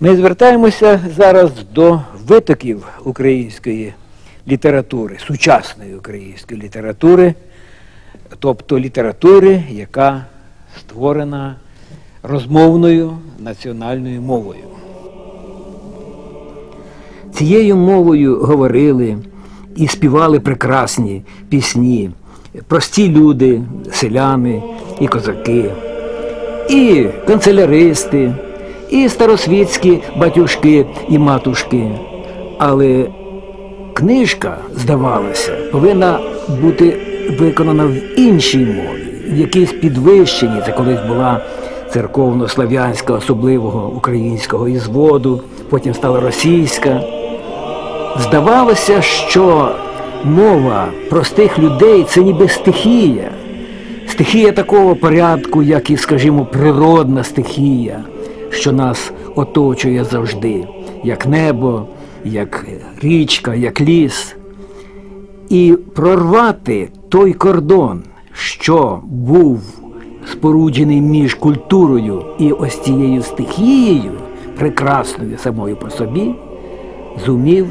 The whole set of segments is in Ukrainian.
Ми звертаємося зараз до витоків української літератури, сучасної української літератури, тобто літератури, яка створена розмовною національною мовою. Цією мовою говорили і співали прекрасні пісні, прості люди, селяни і козаки, і канцеляристи, і старосвітські батюшки і матушки. Але книжка, здавалося, повинна бути виконана в іншій мові, в якійсь підвищенні. Це колись була церковно-слав'янська, особливого українського ізводу, потім стала російська. Здавалося, що мова простих людей це ніби стихія. Стихія такого порядку, як і, скажімо, природна стихія, що нас оточує завжди, як небо, як річка, як ліс. І прорвати той кордон, що був споруджений між культурою і ось цією стихією, прекрасною самою по собі, зумів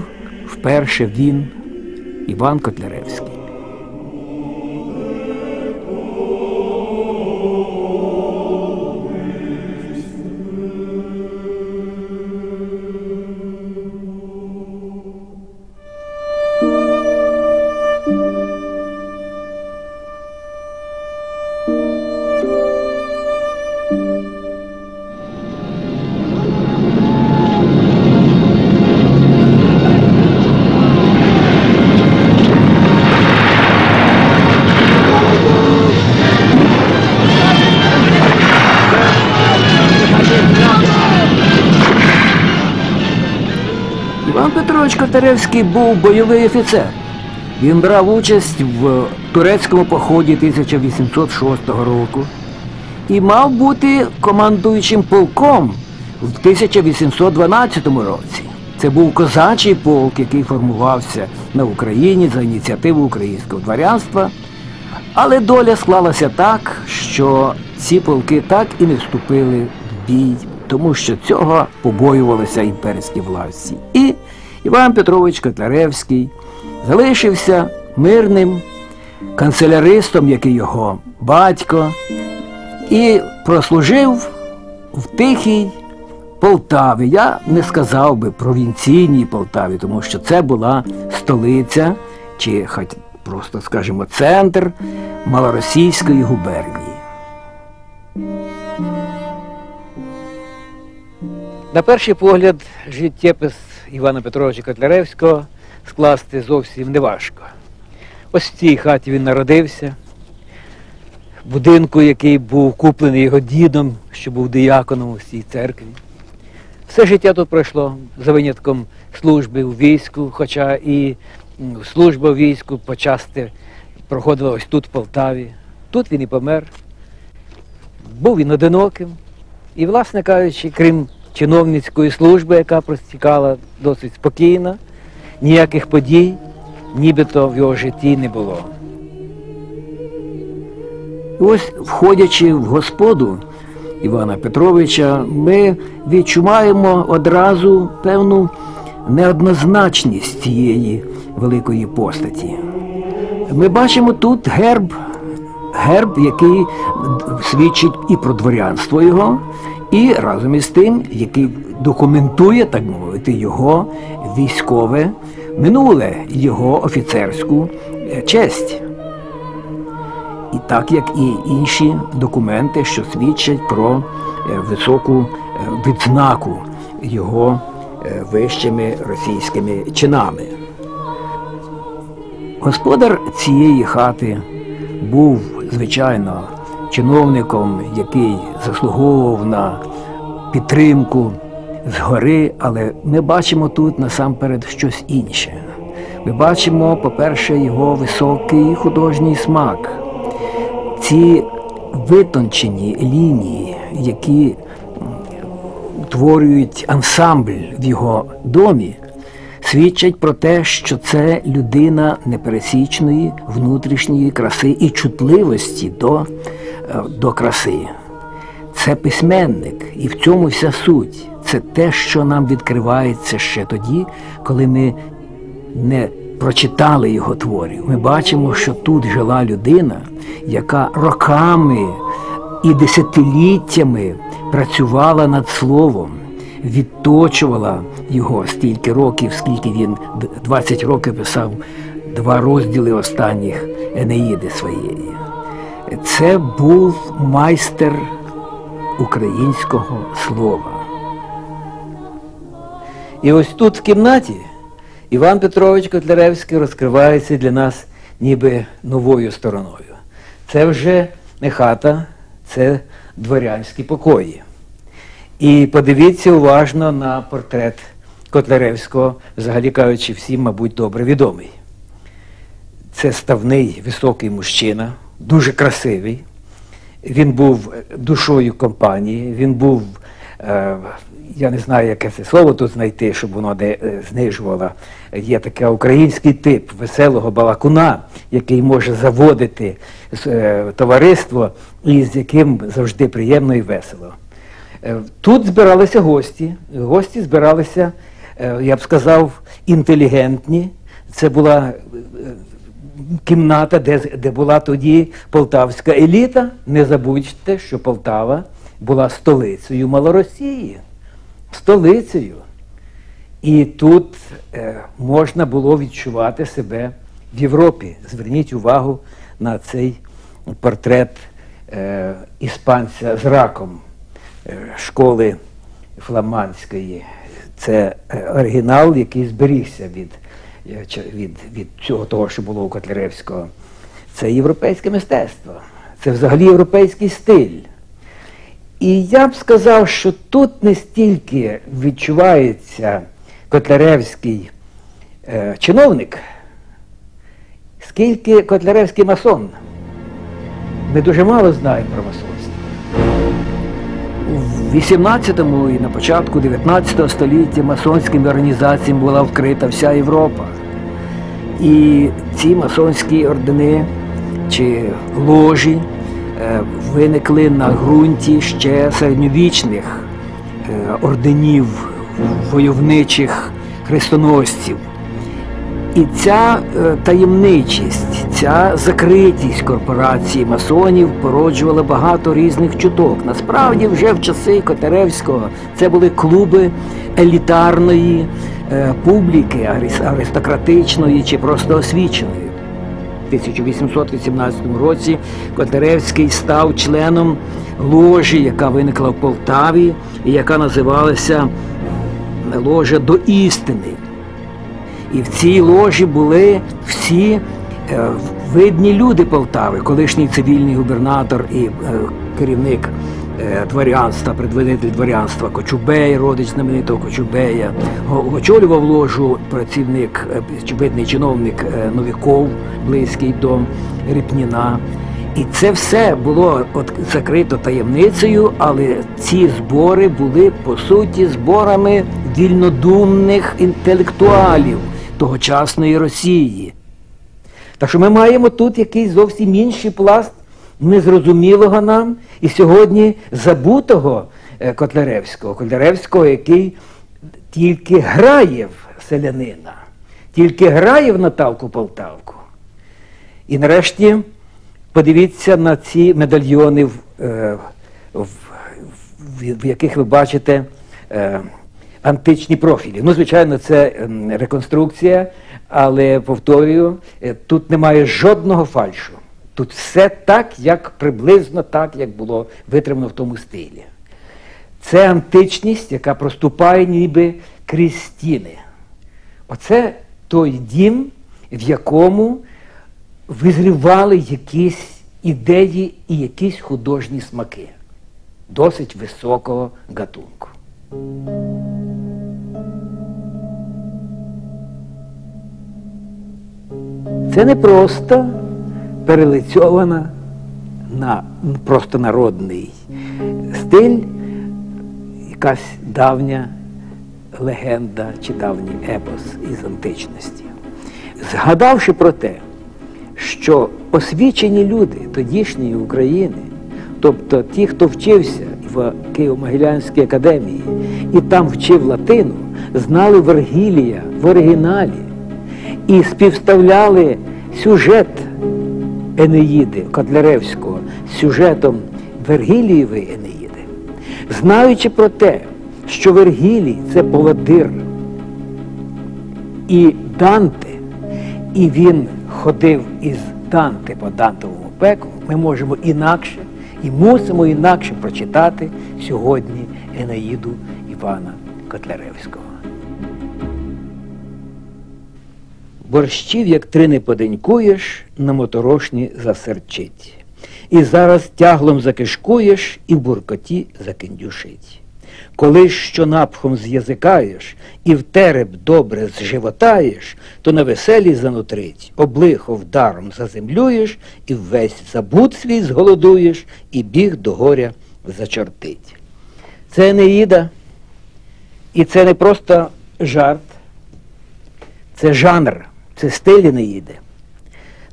вперше він, Іван Котляревський. Іван Петрович Котляревський був бойовий офіцер. Він брав участь в турецькому поході 1806 року і мав бути командуючим полком в 1812 році. Це був козачий полк, який формувався на Україні за ініціативу українського дворянства. Але доля склалася так, що ці полки так і не вступили в бій, тому що цього побоювалися імперські власті. І Іван Петрович Котляревський залишився мирним канцеляристом, як і його батько, і прослужив в тихій Полтаві. Я не сказав би провінційній Полтаві, тому що це була столиця, чи хоч просто, скажімо, центр малоросійської губернії. На перший погляд, життєпис Івана Петровича Котляревського скласти зовсім неважко. Ось в цій хаті він народився, в будинку, який був куплений його дідом, що був дияконом у цій церкві. Все життя тут пройшло за винятком служби у війську, хоча і служба у війську почасти проходила ось тут, в Полтаві. Тут він і помер. Був він одиноким. І, власне кажучи, крім чиновницької служби, яка простікала досить спокійно, ніяких подій нібито в його житті не було. Ось, входячи в господу Івана Петровича, ми відчуваємо одразу певну неоднозначність цієї великої постаті. Ми бачимо тут герб, герб, який свідчить і про дворянство його, і разом із тим, який документує, так мовити, його військове минуле, його офіцерську е, честь. І так як і інші документи, що свідчать про е, високу е, відзнаку його вищими російськими чинами. Господар цієї хати був, звичайно, чиновником, який заслуговував на підтримку згори, але ми бачимо тут насамперед щось інше. Ми бачимо, по-перше, його високий художній смак. Ці витончені лінії, які утворюють ансамбль в його домі, свідчать про те, що це людина непересічної внутрішньої краси і чутливості до, до краси. Це письменник, і в цьому вся суть. це те, що нам відкривається ще тоді, коли ми не прочитали його творів. Ми бачимо, що тут жила людина, яка роками і десятиліттями працювала над словом, відточувала його стільки років, скільки він 20 років писав два розділи останніх Енеїди своєї. Це був майстер українського слова. І ось тут в кімнаті Іван Петрович Котляревський розкривається для нас ніби новою стороною. Це вже не хата, це дворянські покої. І подивіться уважно на портрет Котляревського, взагалі кажучи, всім, мабуть, добре відомий. Це ставний високий мужчина, дуже красивий. Він був душою компанії, він був, е, я не знаю, яке це слово тут знайти, щоб воно не е, знижувало. Є такий український тип веселого балакуна, який може заводити е, товариство і з яким завжди приємно і весело. Е, Тут збиралися гості. Гості збиралися, е, я б сказав, інтелігентні. Це була е, кімната, де, де була тоді полтавська еліта. Не забудьте, що Полтава була столицею Малоросії. Столицею. І тут е, можна було відчувати себе в Європі. Зверніть увагу на цей портрет е, іспанця з раком е, школи фламандської. Це е, оригінал, який зберігся від, від, від цього того, що було у Котляревського. Це європейське мистецтво, це взагалі європейський стиль. І я б сказав, що тут не стільки відчувається Котляревський е, чиновник, скільки Котляревський масон. Ми дуже мало знаємо про масонство. В 18 і на початку 19 століття масонськими організаціями була вкрита вся Європа. І ці масонські ордени чи ложі е, виникли на ґрунті ще середньовічних е, орденів войовничих хрестоносців. І ця е, таємничість, ця закритість корпорації масонів породжувала багато різних чуток. Насправді, вже в часи Котеревського це були клуби елітарної е, публіки, аристократичної чи просто освіченої. В 1818 році Котляревський став членом ложі, яка виникла в Полтаві, і яка називалася Ложа до істини. І в цій ложі були всі е, видні люди Полтави, колишній цивільний губернатор і е, керівник е, дворянства, предводитель дворянства Кочубей, родич знаменитого Кочубея. Очолював ложу працівник, е, видний чиновник е, Новіков, близький до Ріпніна. І це все було от закрито таємницею, але ці збори були по суті зборами вільнодумних інтелектуалів тогочасної Росії. Так що ми маємо тут якийсь зовсім інший пласт незрозумілого нам і сьогодні забутого е, Котляревського. Котляревського, який тільки грає в селянина, тільки грає в Наталку Полтавку. І нарешті подивіться на ці медальйони, в, е, в, в, в яких ви бачите е, античні профілі. Ну, звичайно, це ем, реконструкція, але повторюю, е, тут немає жодного фальшу. Тут все так, як приблизно так, як було витримано в тому стилі. Це античність, яка проступає ніби крізь стіни. Оце той дім, в якому визрівали якісь ідеї і якісь художні смаки досить високого гатунку. Це не просто перелицьована на просто народний стиль, якась давня легенда чи давній епос із античності. Згадавши про те, що освічені люди тодішньої України, тобто ті, хто вчився в Києво-Могилянській академії, і там вчив латину, знали Вергілія в оригіналі і співставляли сюжет Енеїди Котляревського з сюжетом Вергілієвої Енеїди, знаючи про те, що Вергілій це поводир і Данте, і він ходив із Данте по Дантовому пеклу, ми можемо інакше і мусимо інакше прочитати сьогодні Енеїду Івана Котляревського. Борщів, як три не поденькуєш, на моторошні засерчить. І зараз тяглом закишкуєш, і в буркоті закиндюшить. Коли що напхом з'язикаєш, і в тереб добре зживотаєш, то на веселі занутрить, облихо вдаром заземлюєш, і весь забуд свій зголодуєш, і біг до горя зачортить. Це Енеїда, і це не просто жарт, це жанр, це стиль Енеїди.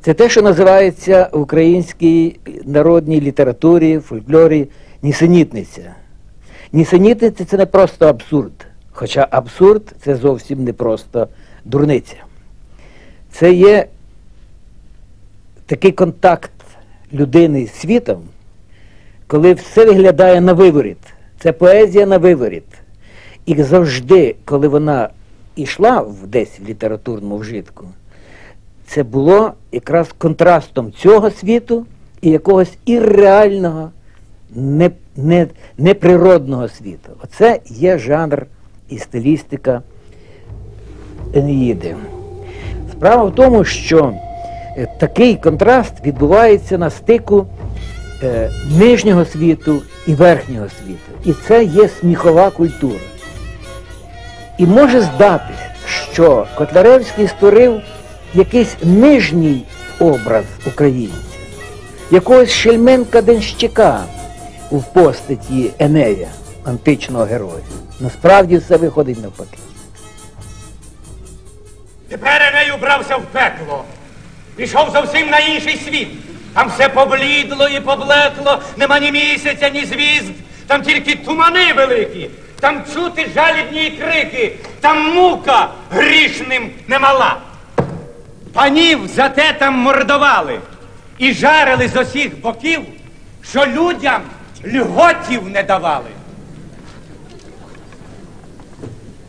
Це те, що називається в українській народній літературі, фольклорі нісенітниця. Нісенітниця це не просто абсурд. Хоча абсурд це зовсім не просто дурниця. Це є такий контакт людини з світом, коли все виглядає на виворіт. Це поезія на виворіт. І завжди, коли вона йшла десь в літературному вжитку, це було якраз контрастом цього світу і якогось ірреального, не, не, неприродного світу. Оце є жанр і стилістика Енеїди. Справа в тому, що е, такий контраст відбувається на стику е, нижнього світу і верхнього світу. І це є сміхова культура. І може здатись, що Котляревський створив якийсь нижній образ українця, якогось шельменка денщика у постаті Енея, античного героя. Насправді все виходить навпаки. Тепер Еней убрався в пекло. Пішов зовсім на інший світ. Там все поблідло і поблекло, нема ні місяця, ні звізд. Там тільки тумани великі, там чути жалібні крики, там мука грішним немала. Панів зате там мордували і жарили з усіх боків, що людям льготів не давали.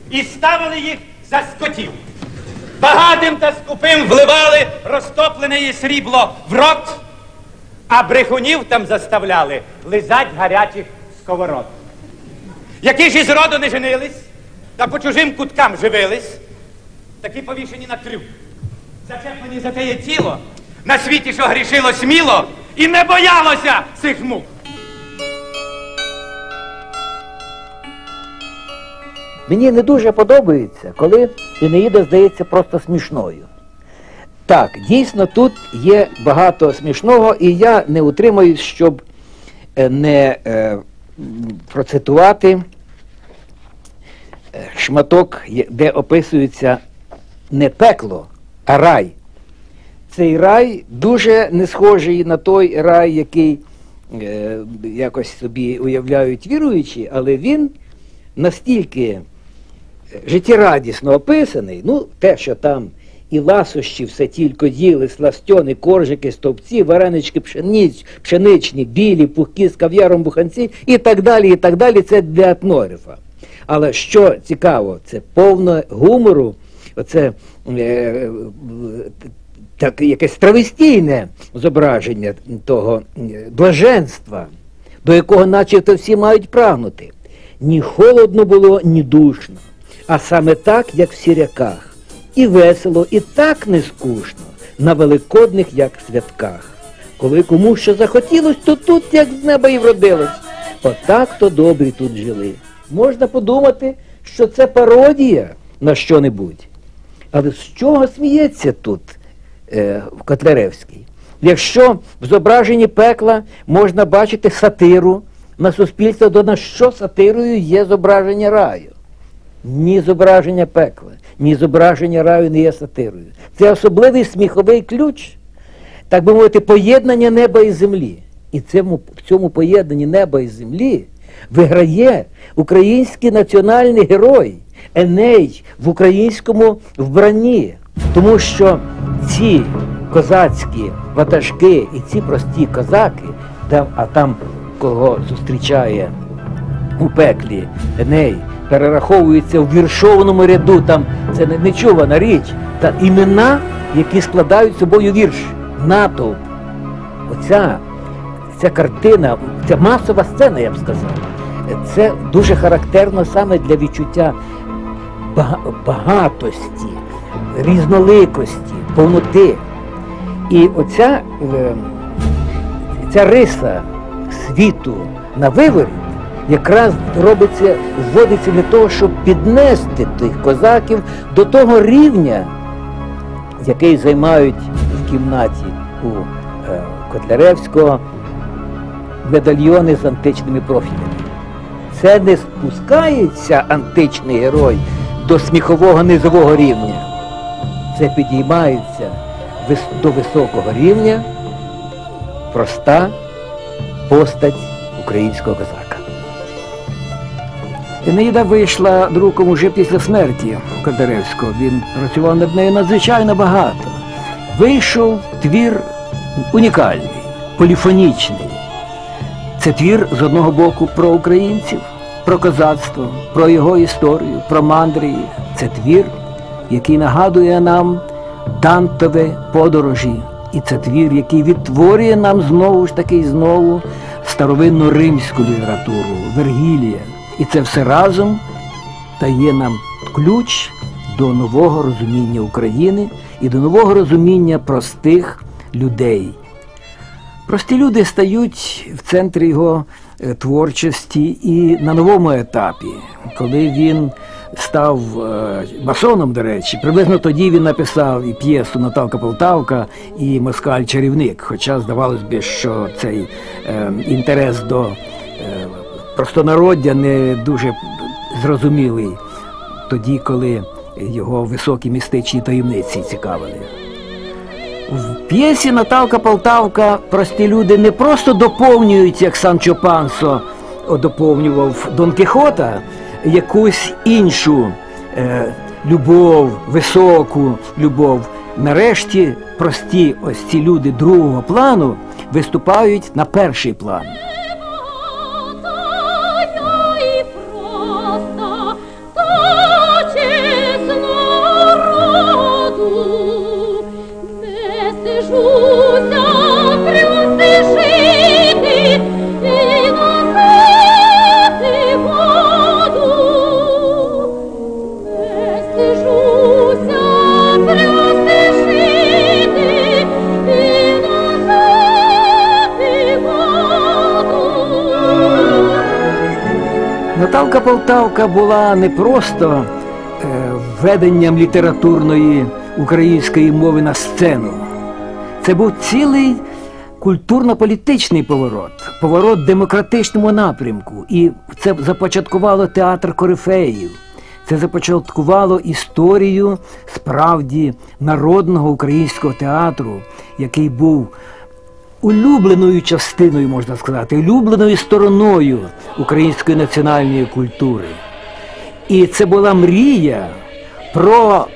І ставили їх за скотів. Багатим та скупим вливали розтоплене її срібло в рот, а брехунів там заставляли лизать гарячих сковород. Які ж із роду не женились, та по чужим куткам живились, такі повішені на крюк, зачеплені за теє тіло, на світі, що грішило сміло, і не боялося цих мук. Мені не дуже подобається, коли Енеїда здається просто смішною. Так, дійсно, тут є багато смішного, і я не утримуюсь, щоб е, не е, процитувати шматок, де описується не пекло, а рай. Цей рай дуже не схожий на той рай, який е, якось собі уявляють віруючі, але він настільки життєрадісно описаний, ну, те, що там і ласощі все тільки їли, сластьони, коржики, стовпці, варенички пшенич, пшеничні, білі, пухкі з кав'яром буханці і так далі, і так далі, це для етнографа. Але що цікаво, це повно гумору, оце е, так, якесь травестійне зображення того е, блаженства, до якого начебто всі мають прагнути. Ні холодно було, ні душно, а саме так, як в сіряках. І весело, і так не скучно, на великодних, як святках. Коли кому що захотілось, то тут, як з неба і вродилось. Отак то добрі тут жили. Можна подумати, що це пародія на що-небудь. Але з чого сміється тут е, Котляревський? Якщо в зображенні пекла можна бачити сатиру на суспільство, то на що сатирою є зображення раю? Ні зображення пекла, ні зображення раю не є сатирою. Це особливий сміховий ключ, так би мовити, поєднання неба і землі. І цьому, в цьому поєднанні неба і землі виграє український національний герой Еней в українському вбранні. Тому що ці козацькі ватажки і ці прості козаки, а там кого зустрічає у пеклі Еней, перераховується в віршованому ряду, там це не нечувана річ, та імена, які складають собою вірш, натовп. Оця ця картина, ця масова сцена, я б сказав, це дуже характерно саме для відчуття багатості, різноликості, повноти. І оця е, ця риса світу на виворіт якраз робиться, вводиться для того, щоб піднести тих козаків до того рівня, який займають в кімнаті у е, Котляревського медальйони з античними профілями. Це не спускається античний герой до сміхового низового рівня. Це підіймається до високого рівня проста постать українського козака. Енеїда вийшла друком уже після смерті Котляревського. Він працював над нею надзвичайно багато. Вийшов твір унікальний, поліфонічний. Це твір з одного боку про українців, про козацтво, про його історію, про мандри. Це твір, який нагадує нам Дантове подорожі. І це твір, який відтворює нам знову ж таки знову старовинну римську літературу, Вергілія. І це все разом дає нам ключ до нового розуміння України і до нового розуміння простих людей. Прості люди стають в центрі його е, творчості і на новому етапі, коли він став е, масоном, до речі, приблизно тоді він написав і п'єсу Наталка Полтавка і Москаль Чарівник. Хоча здавалось би, що цей е, інтерес до е, простонароддя не дуже зрозумілий тоді, коли його високі містичні таємниці цікавили. В п'єсі Наталка Полтавка прості люди не просто доповнюють, як Санчо Пансо доповнював Дон Кіхота, якусь іншу е, любов, високу любов. Нарешті прості ось ці люди другого плану виступають на перший план. Наталка Полтавка була не просто е, введенням літературної української мови на сцену. Це був цілий культурно-політичний поворот, поворот демократичному напрямку. І це започаткувало театр корифеїв. Це започаткувало історію справді народного українського театру, який був улюбленою частиною, можна сказати, улюбленою стороною української національної культури. І це була мрія про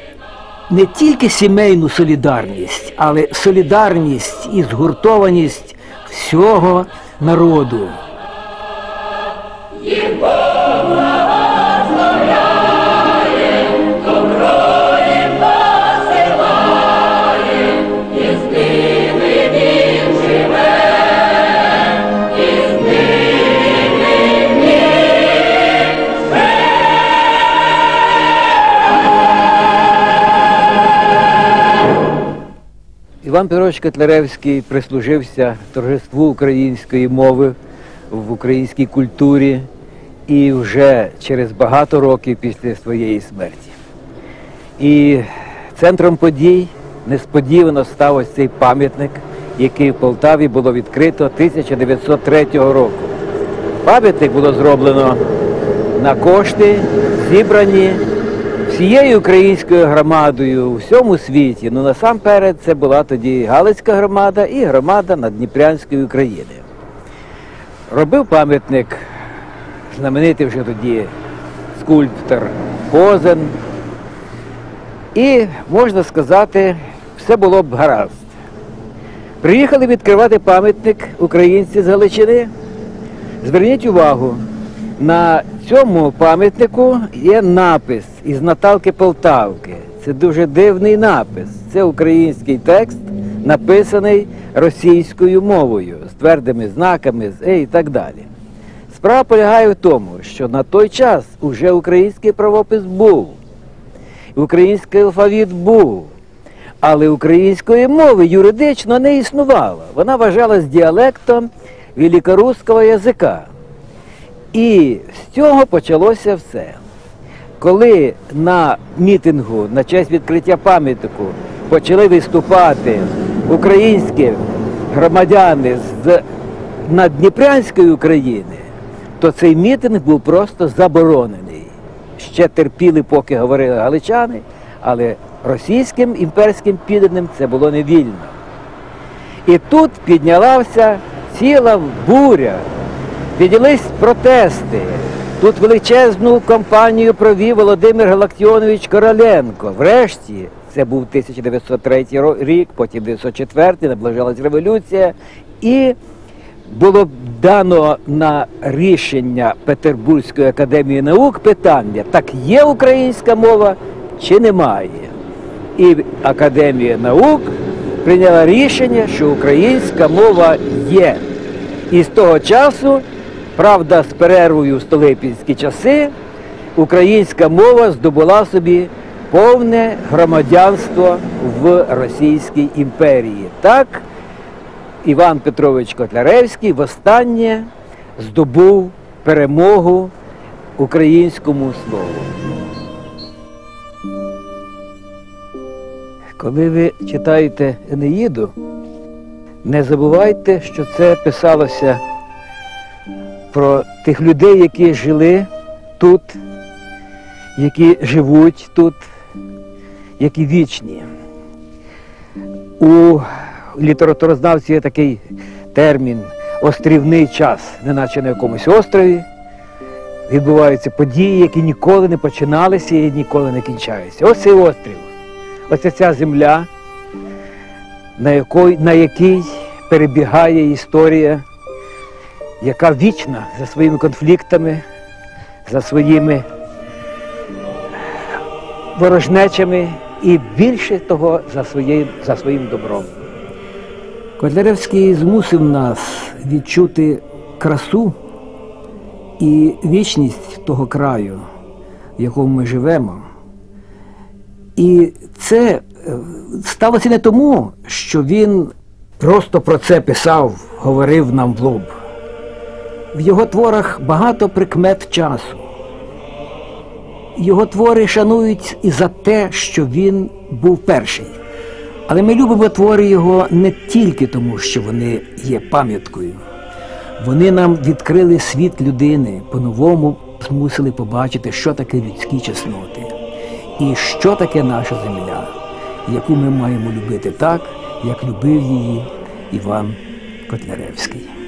не тільки сімейну солідарність, але солідарність і згуртованість всього народу. Іван Петрович Котляревський прислужився торжеству української мови в українській культурі і вже через багато років після своєї смерті. І центром подій несподівано став ось цей пам'ятник, який в Полтаві було відкрито 1903 року. Пам'ятник було зроблено на кошти, зібрані всією українською громадою у всьому світі. Ну насамперед це була тоді Галицька громада і громада Надніпрянської України. Робив пам'ятник знаменитий вже тоді скульптор Козин. І, можна сказати, все було б гаразд. Приїхали відкривати пам'ятник українці з Галичини. Зверніть увагу, на цьому пам'ятнику є напис із Наталки Полтавки. Це дуже дивний напис. Це український текст, написаний російською мовою, з твердими знаками з «е» і так далі. Справа полягає в тому, що на той час уже український правопис був, український алфавіт був, але української мови юридично не існувало. Вона вважалась діалектом великоруського язика. І з цього почалося все. Коли на мітингу на честь відкриття пам'ятнику почали виступати українські громадяни з Надніпрянської України, то цей мітинг був просто заборонений. Ще терпіли, поки говорили галичани, але російським імперським підданим це було невільно. І тут піднялася ціла буря, піднялись протести. Тут величезну кампанію провів Володимир Галактіонович Короленко. Врешті, це був 1903 рік, потім 1904, наближалась революція, і було дано на рішення Петербурзької академії наук питання, так є українська мова чи немає. І Академія наук прийняла рішення, що українська мова є. І з того часу, правда, з перервою в столипінські часи, українська мова здобула собі повне громадянство в Російській імперії. Так, Іван Петрович Котляревський востаннє здобув перемогу українському слову. Коли ви читаєте Енеїду, не забувайте, що це писалося про тих людей, які жили тут, які живуть тут, які вічні. У літературознавці є такий термін острівний час, неначе на якомусь острові. Відбуваються події, які ніколи не починалися і ніколи не кінчаються. Ось цей острів. Ось ця земля, на, якій, на якій перебігає історія, яка вічна за своїми конфліктами, за своїми ворожнечами і більше того за своїм, за своїм добром. Котляревський змусив нас відчути красу і вічність того краю, в якому ми живемо. І це е, сталося не тому, що він просто про це писав, говорив нам в лоб. В його творах багато прикмет часу. Його твори шанують і за те, що він був перший. Але ми любимо твори його не тільки тому, що вони є пам'яткою. Вони нам відкрили світ людини, по-новому змусили побачити, що таке людські чесноти і що таке наша земля, яку ми маємо любити так, як любив її Іван Котляревський.